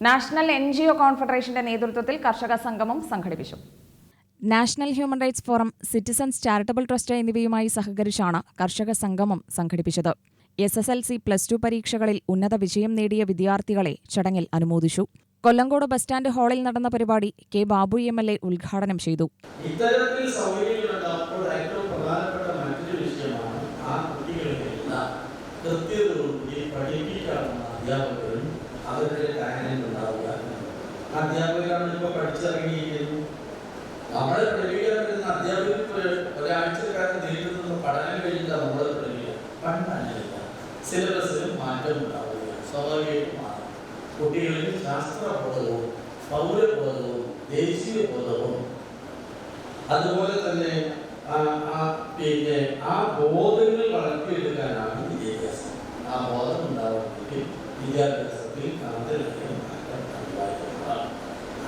National N G O കോൺഫെഡറേഷന്റെ നേതൃത്വത്തിൽ കർഷക സംഗമം സംഘടിപ്പിച്ചു. National human rights forum citizens charitable trust എന്നിവയുമായി സഹകരിച്ചാണ് കർഷക സംഗമം സംഘടിപ്പിച്ചത്. S S L C plus two പരീക്ഷകളിൽ ഉന്നത വിജയം നേടിയ വിദ്യാർത്ഥികളെ ചടങ്ങിൽ അനുമോദിച്ചു. കൊല്ലങ്കോട് ബസ് സ്റ്റാൻഡ് ഹാളിൽ നടന്ന പരിപാടി K Babu M L A ഉദ്ഘാടനം ചെയ്തു. ഇത്തരത്തിൽ സൗകര്യങ്ങളുണ്ടാകുമ്പോൾ ഏറ്റവും പ്രധാനപ്പെട്ട മറ്റൊരു വിഷയമാണ് ആ കുട്ടികളെല്ലാം കൃത്യതയോടുകൂടി പഠിപ്പിക്കാവുന്ന അധ്യാപകരും അവരുടെ കാര്യങ്ങൾ ഉണ്ടാവുക. അധ്യാപകരാണ് ഇപ്പൊ പഠിച്ചിറങ്ങിയിരിക്കുന്നു നമ്മളെ പ്രവീകരണം പറ്റുന്ന അധ്യാപകർക്ക് ഒരു- ഒരാഴ്ചക്കാലം നീണ്ടുനിന്ന് പഠനം കഴിഞ്ഞാൽ നമ്മളെ പ്രവീകരണം പണ്ടല്ല സിലബസിൽ മാറ്റം ഉണ്ടാവുക. സ്വാഭാവികമായിട്ടും മാറും. കുട്ടികളിൽ ശാസ്ത്രബോധവും പൗരബോധവും ദേശീയ ബോധവും അതുപോലെ തന്നെ ആ, ആ, പിന്നെ ആ ബോധങ്ങൾ വളർത്തിയെടുക്കാനാണ് വിദ്യാഭ്യാസം. ആ ബോധം ഉണ്ടാവണമെങ്കിൽ വിദ്യാഭ്യാസത്തിൽ കാന്തലായ മാറ്റം ഉണ്ടായിരിക്കുന്നതാണ്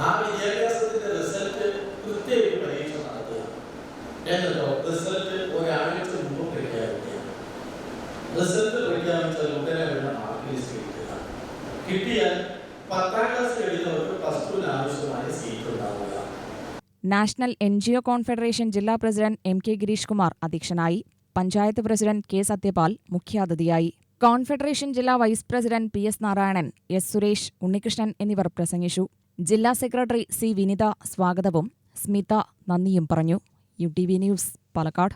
ആ വിദ്യാഭ്യാസത്തിന്റെ റിസൾട്ട് കൃത്യമായി പരീക്ഷ നടത്തുക എന്നിട്ടോ റിസൾട്ട് ഒരാഴ്ച മുമ്പ് പ്രഖ്യാപിക്കുക റിസൾട്ട് പ്രഖ്യാപിച്ചാൽ ഉടനെ വേണ്ട മാർക്ക് ലിസ്റ്റ് കിട്ടുക. കിട്ടിയാൽ പത്താം ക്ലാസ് കഴിഞ്ഞവർക്ക് പ്ലസ് ടുവിന് ആവശ്യമായ സീറ്റ് ഉണ്ടാവുക. National N G O confederation ജില്ലാ president M K Girish Kumar അധ്യക്ഷനായി. പഞ്ചായത്ത് പ്രസിഡന്റ് കെ സത്യപാൽ മുഖ്യാതിഥിയായി. കോൺഫെഡറേഷൻ ജില്ലാ vice president P S Narayanan S Suresh Unnikrishnan എന്നിവർ പ്രസംഗിച്ചു. ജില്ലാ സെക്രട്ടറി സി വിനിത സ്വാഗതവും സ്മിത നന്ദിയും പറഞ്ഞു. U T V news Palakkad.